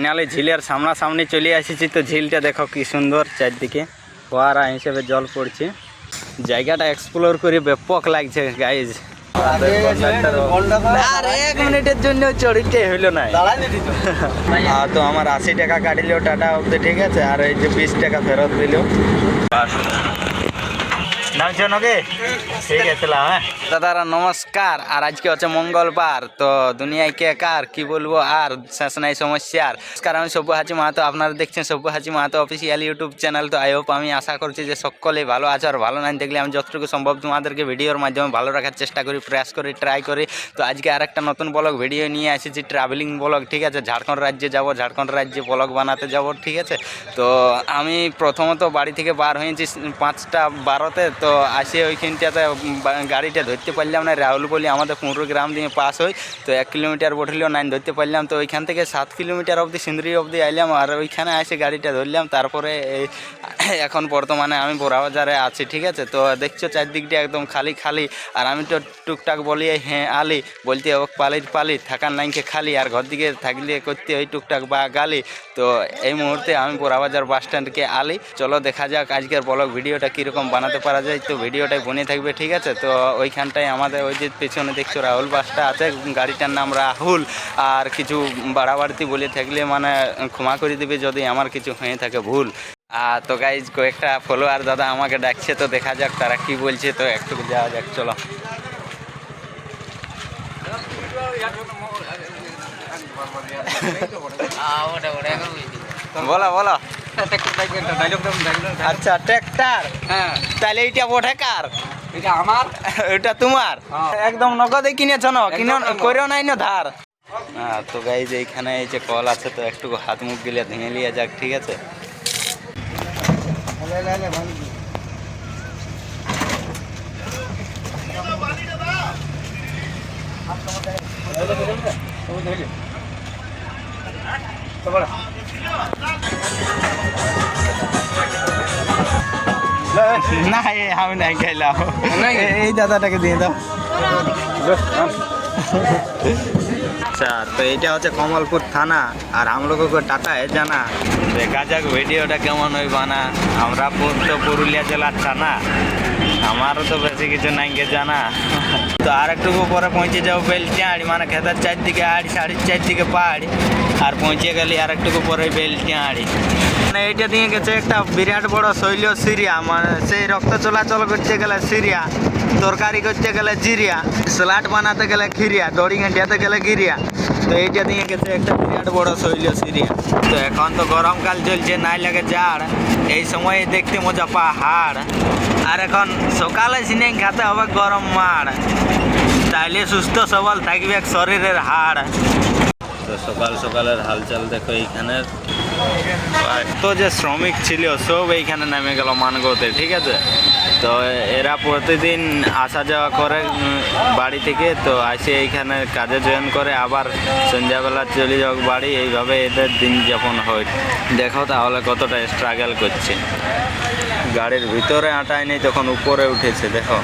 Finally ঝিলের সামনাসামনি চলে এসেছি তো ঝিলটা দেখো কি সুন্দর চারদিকে ফোয়ারা হিসেবে জল পড়ছে। জায়গাটা এক্সপ্লোর করে ব্যাপক লাগছে গাইজ আর এক মিনিটের জন্য চড়িতে হইল আর তো আমার আশি টাকা টাটা ঠিক আছে? আর এই যে বিশ টাকা ফেরত দিল। নাকি? ঠিক আছে হ্যাঁ। দাদারা, নমস্কার। আর আজকে হচ্ছে মঙ্গলবার, তো দুনিয়ায় কে কার, কি বলব আর, শেষ নাই সমস্যার। নমস্কার, আমি সব্যহাচি মাহাতো, আপনারা দেখছেন Sabyasachi Mahato official YouTube channel তো আই হোপ আমি আশা করছি যে সকলেই ভালো আছে আর ভালো নাই। দেখলে আমি যতটুকু সম্ভব তোমাদেরকে ভিডিওর মাধ্যমে ভালো রাখার চেষ্টা করি, প্রয়াস করি ট্রাই করি। তো আজকে আর একটা নতুন ব্লগ ভিডিও নিয়ে এসেছি ট্রাভেলিং ব্লগ ঠিক আছে? ঝাড়খণ্ড রাজ্যে যাব, ঝাড়খণ্ড রাজ্যে ব্লগ বানাতে যাব, ঠিক আছে? তো আমি প্রথমত বাড়ি থেকে বার হয়েছি পাঁচটা বারোতে, তো আসে ওইখানটাতে গাড়িটা ধরতে পারলাম না। রাহুল বলি, আমাদের পনেরো গ্রাম দিয়ে পাস হই, তো এক কিলোমিটার বঠলেও নাইন ধরতে পারলাম। তো ওইখান থেকে সাত কিলোমিটার অবধি, সিন্দ্রি অবধি আইলাম আর ওইখানে এসে গাড়িটা ধরলাম। তারপরে এখন বর্তমানে আমি বোরাবাজারে আছি, ঠিক আছে? তো দেখছ চারদিকটা একদম খালি খালি। আর আমি তো টুকটাক বলি হ্যাঁ আলি। বলতে ও পালিত পালি থাকার নাইকে খালি। আর ঘর দিকে থাকলে করতে ওই টুকটাক বা গালি। তো এই মুহূর্তে আমি বোরাবাজার বাস স্ট্যান্ডকে আলি। চলো দেখা যাক আজকের ব্লগ ভিডিওটা কীরকম বানাতে পারা যায়। তো ভিডিওটাই বনে থাকবে ঠিক আছে? তো ওইখানটায় আমাদের ওই যে পেছনে দেখছ রাহুল বাসটা আছে গাড়িটার নাম রাহুল। আর কিছু বাড়াবাড়তি বলে থাকলে মানে ক্ষমা করে দিবে যদি আমার কিছু হয়ে থাকে ভুল। আর তো গাইজ কয়েকটা ফলোয়ার দাদা আমাকে ডাকছে তো দেখা যাক তারা কি বলছে তো একটু যাওয়া যাক চলো। বলো বলো। আচ্ছা ট্র্যাক্টর হ্যাঁ। তাহলে এইটা ওঠে কার? এটা আমার? এটা তোমার? হ্যাঁ। একদম নগদে কিনেছ না? কিনে। করেও নাই না ধার? তো গাইজ এইখানে এই যে কল আছে তো একটু হাত মুখ গিলে ধুয়ে লিয়ে যাক ঠিক আছে? না আমি নাই খাইলাম। এই দাদাটাকে দিয়ে দাও। আচ্ছা তো এটা হচ্ছে কমলপুর থানা আর আমলোককে টাটা এ জানা। দেখা যাক ভিডিওটা কেমন হই বানা আমরা তো পুরুলিয়া জেলার থানা। আমারও তো বেশি কিছু নাই গে জানা। তো আর একটু পরে পৌঁছে যাব বেলটিয়াড় মানে খেতার চারদিকে আড়ি সাড়ে চারদিকে পাহাড়। আর পৌঁছে গেলি আর একটুকু পরে বেলটিয়াড়ি মানে এইটা দিয়ে গেছে একটা বিরাট বড় শৈল সিরিয়া মানে সেই রক্ত চলাচল করতে গেলে সিরিয়া, তরকারি করতে গেলে জিরিয়া স্যালাড বানাতে গেলে খিরিয়া দড়ি ঘেঁটিয়াতে গেলে গিরিয়া। তো এইটা দিয়ে গেছে একটা বিরাট বড় শৈল সিরিয়া। তো এখন তো গরমকাল চলছে, নাই লাগে জাড় এই সময় দেখতে মজা পাহাড়। আর এখন সকালে সিনে খেতে হবে গরম মাড় তাইলে সুস্থ সবল থাকবে শরীরের হাড়। তো সকাল সকালের হালচাল দেখো এইখানের। তো যে শ্রমিক ছিল, সব এইখানে নেমে গেল মানগোতে, ঠিক আছে? তো এরা প্রতিদিন আসা যাওয়া করে বাড়ি থেকে, তো আসে এইখানে কাজে জয়েন করে, আবার সন্ধ্যাবেলা চলে যাক বাড়ি, এইভাবে এদের দিন যাপন হয়। দেখো তাহলে কতটা স্ট্রাগল করছে। গাড়ির ভিতরে আটায় নেই, তখন উপরে উঠেছে, দেখো।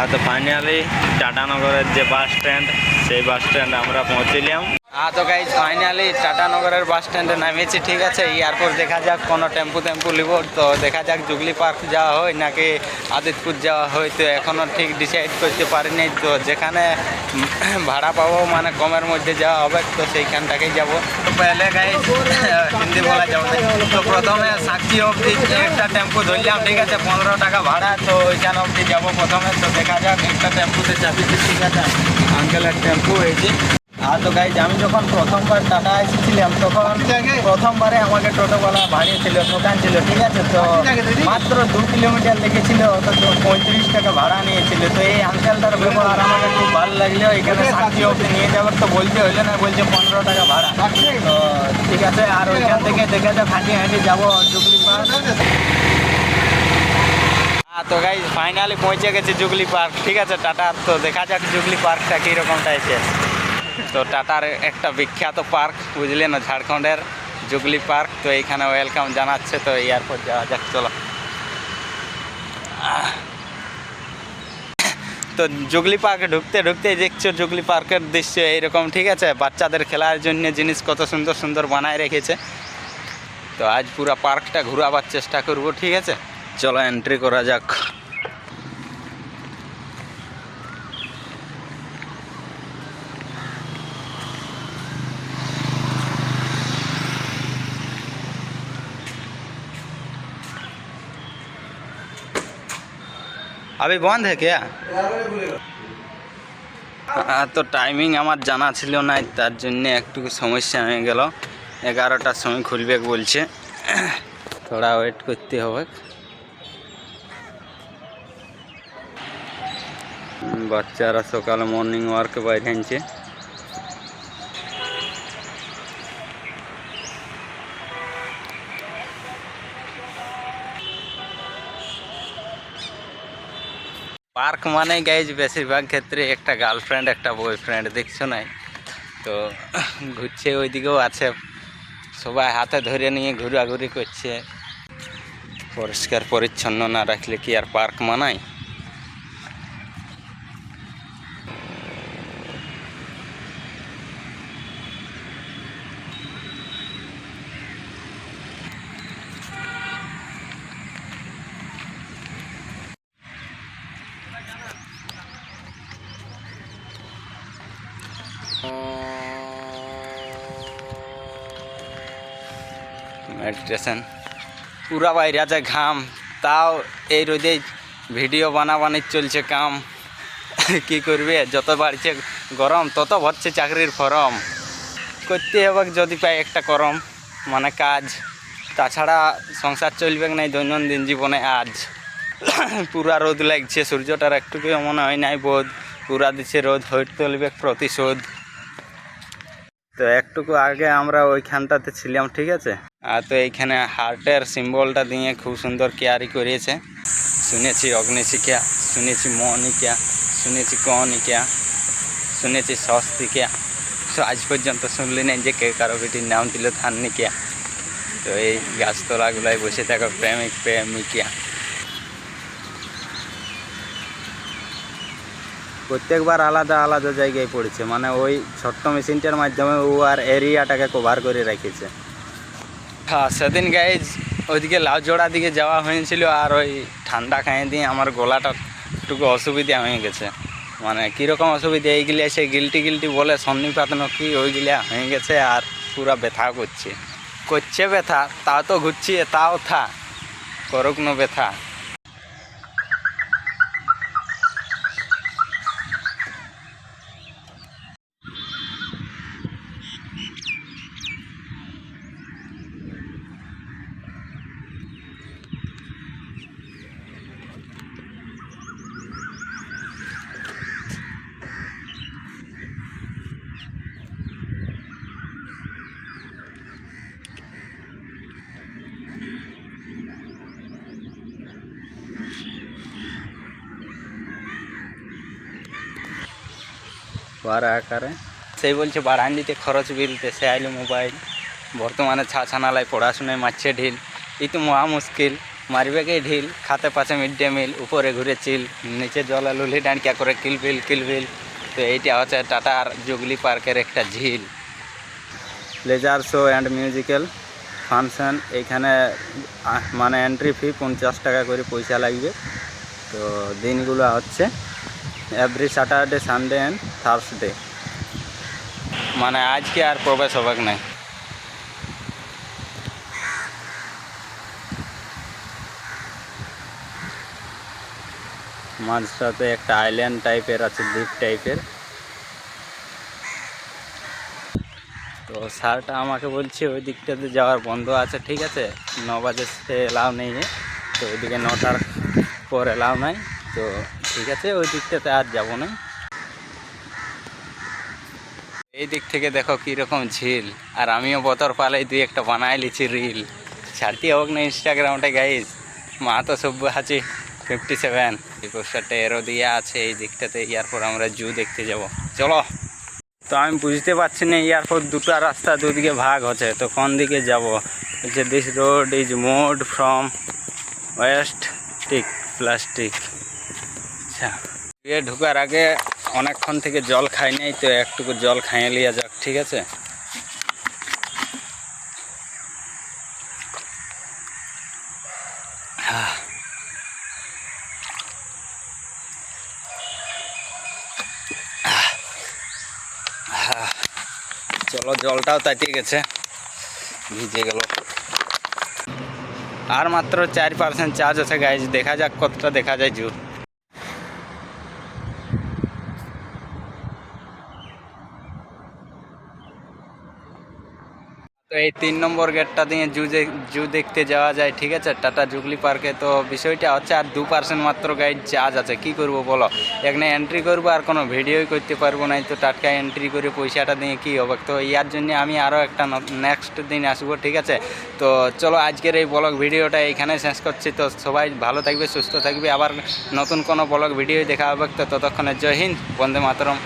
আর তো ফাইনালি টাটানগরের যে বাস স্ট্যান্ড সেই বাস স্ট্যান্ড আমরা পৌঁছলাম। তো গাইজ ফাইনালি টাটানগরের বাস স্ট্যান্ডে নামিয়েছি, ঠিক আছে? এয়ারপোর্ট দেখা যাক, কোনো টেম্পু টেম্পু নিব তো দেখা যাক জুগলি পার্ক যাওয়া হয় নাকি আদিতপুর যাওয়া হয়, তো এখনও ঠিক ডিসাইড করতে পারিনি, তো যেখানে ভাড়া পাবো মানে কমের মধ্যে যাওয়া হবে, তো সেইখানটাকেই যাব। তো পেলে গাইজ হিন্দি বলা যাবে তো প্রথমে সাক্ষী অবধি একটা টেম্পু ধরলাম, ঠিক আছে? পনেরো টাকা ভাড়া, তো ওইখানে অবধি যাব প্রথমে, তো দেখা যাক একটা টেম্পুতে চাপিয়েছি ঠিক আছে? আঙ্কেলের টেম্পু হয়েছে আর তো গাইজ আমি যখন প্রথমবার টাটা এসেছিলাম তখন প্রথমবারে আমাকে টোটোওয়ালা ভাড়িয়েছিল দোকান ছিল ঠিক আছে? তো মাত্র দু কিলোমিটার লেগেছিল অথচ পঁয়ত্রিশ টাকা ভাড়া নিয়েছিল। তো এই আঙ্কেলটার ব্যবহার আমাকে খুব ভালো লাগল এখানে সাক্ষী অবধি নিয়ে যাবার তো বলতে হইল না বলছে পনেরো টাকা ভাড়া। তো ঠিক আছে আর ওইখান থেকে দেখে যাক হাঁটি হাঁটি যাব জুগলি পার্ক। তো গাই ফাইনালি পৌঁছে গেছে জুগলি পার্ক ঠিক আছে টাটা। তো দেখা যাক জুগলি পার্কটা কীরকম টাইপের তো টাটার একটা বিখ্যাত পার্ক, বুঝলেন না? ঝাড়খণ্ডের জুগলি পার্ক। তো এইখানে ওয়েলকাম জানাচ্ছে, তো এয়ারপোর্ট যাওয়া যাক, চলো। তো জুগলি পার্কে ঢুকতে ঢুকতে দেখছ জুগলি পার্কের দৃশ্য এইরকম, ঠিক আছে? বাচ্চাদের খেলার জন্য জিনিস কত সুন্দর সুন্দর বানায় রেখেছে। তো আজ পুরো পার্কটা ঘুরাবার চেষ্টা করব, ঠিক আছে? চলো এন্ট্রি করা যাক। अभी बंद है क्या হ্যাঁ, তো টাইমিং আমার জানা ছিল না তার জন্য একটু সমস্যা হয়ে গেল এগারোটার সময় খুলবে বলছে থোড়া ওয়েট করতে হবে উম, বাচ্চারা সকালে মর্নিং ওয়ার্কে বাইরে আনছে পার্ক মানে গাইজ বেশিরভাগ ক্ষেত্রে একটা গার্লফ্রেন্ড একটা বয়ফ্রেন্ড দেখছ নাই? তো ঘুরছে ওইদিকেও আছে। সবাই হাতে ধরে নিয়ে ঘোরাঘুরি করছে। পরিষ্কার পরিচ্ছন্ন না রাখলে কি আর পার্ক মানায়? মেডিটেশন। পুরা বাইরে আছে ঘাম। তাও এই রোদে ভিডিও বানাবানির চলছে কাম। কি করবে? যত বাড়ছে গরম, তত ভরছে চাকরির ফরম। করতে হবে যদি পাই একটা করম মানে কাজ। তাছাড়া সংসার চলবে নাই দৈনন্দিন জীবনে আজ। পুরা রোদ লাগছে, সূর্যটার একটুকু মনে হয় নাই বোধ। পুরা দিচ্ছে রোদ, হইট তুলবে প্রতিশোধ। তো একটুকু আগে আমরা ওইখানটাতে ছিলাম, ঠিক আছে? তো এইখানে হার্টের সিম্বলটা দিয়ে খুব সুন্দর কেয়ারি করিয়েছে। শুনেছি অগ্নিশিকা শুনেছি মনিকা শুনেছি কনিকা শুনেছি স্বস্তিকা। তো আজ পর্যন্ত শুনলি না যে কে কারও বেটির নাম দিল ধান্নিকা। তো এই গাছতলাগুলাই বসে থাকো, প্রেমিক, প্রেমিকা। প্রত্যেকবার আলাদা আলাদা জায়গায় পড়েছে। মানে ওই ছোট্ট মেশিনটার মাধ্যমে ও আর এরিয়াটাকে কভার করে রেখেছে। হ্যাঁ সেদিন গাইজ ওইদিকে লাউ জোড়া দিকে যাওয়া হয়েছিল আর ওই ঠান্ডা খাইয়ে দিয়ে আমার গলাটা একটুকু অসুবিধা হয়ে গেছে। মানে কীরকম অসুবিধা এইগুলি এসে গিলটি গিলটি বলে সন্নিপাত কি ওইগুলা হয়ে গেছে আর পুরা ব্যথা করছে। করছে ব্যথা, তাও তো ঘুরছি, তাও থা, করুক না ব্যথা। বাড়া আকারে। সেই বলছে বাড়ান দিতে খরচ বিলতে সে আইলো মোবাইল। বর্তমানে ছাছানালায় পড়াশোনায় মারছে ঢিল। এই তো মহা মুশকিল। মারবে কে ঢিল? খাতে পাশে মিড ডে মিল উপরে ঘুরে চিল। নিচে জলে লুলি ডাঁড়িয়া করে কিলবিল কিলবিল তো এইটা হচ্ছে টাটার জুগলি পার্কের একটা ঝিল। Laser show and musical function. এইখানে মানে এন্ট্রি ফি পঞ্চাশ টাকা করে পয়সা লাগবে। তো দিনগুলো হচ্ছে every Saturday Sunday and Thursday মানে আজকে আর প্রবেশ হবে নাই? মাঝটাতে একটা আইল্যান্ড টাইপের আছে দ্বীপ টাইপের তো স্যারটা আমাকে বলছে ওই দিকটাতে যাওয়ার বন্ধ আছে ঠিক আছে? ন বাজে সে এলাও নেই তো ওইদিকে নটার পর এলাও নাই। তো ঠিক আছে, ওই দিকটাতে আর যাব না। এই দিক থেকে দেখো কীরকম ঝিল, আর আমিও বতর পালাই দুই একটা বানাই লিছি রিল। ছাড়তে হোক না ইনস্টাগ্রামটা গাইজ মা তো সব্য আছে ফিফটি সেভেন এই পোস্টারটা এরও দিয়ে আছে, এই দিকটাতে এরপর আমরা জু দেখতে যাব। চলো। তো আমি বুঝতে পারছি না এয়ারপোর্ট দুটো রাস্তা দুদিকে ভাগ হচ্ছে, তো কোন দিকে যাব? যে this road is mode from west tick plastic আচ্ছা। এ ঢোকার আগে অনেকক্ষণ থেকে জল খাই নাই, তো একটুকু জল খাইয়ে লিয়া যাক, ঠিক আছে? চলো, জলটাও তাইতে গেছে, ভিজে গেল। আর মাত্র চার পার্সেন্ট চার্জ আছে গাইজ দেখা যাক কতটা দেখা যায় জু এই তিন নম্বর গেটটা দিয়ে জু জু দেখতে যাওয়া যায়, ঠিক আছে? টাটা জুগলি পার্কে। তো বিষয়টা হচ্ছে, আর দু পার্সেন্ট মাত্র গাইড চার্জ আছে। কি করব বলো? এখানে এন্ট্রি করব, আর কোনো ভিডিওই করতে পারব না। তো টাটকা এন্ট্রি করে পয়সাটা দিয়ে কী হবে? তো ইয়ার জন্য আমি আরও একটা নেক্সট দিন আসব, ঠিক আছে? তো চলো, আজকের এই ব্লগ ভিডিওটা এইখানে শেষ করছি। তো সবাই ভালো থাকবে, সুস্থ থাকবে। আবার নতুন কোনো ব্লগ ভিডিও দেখা হবে। তো ততক্ষণে জয় হিন্দ, বন্দে মাতরম।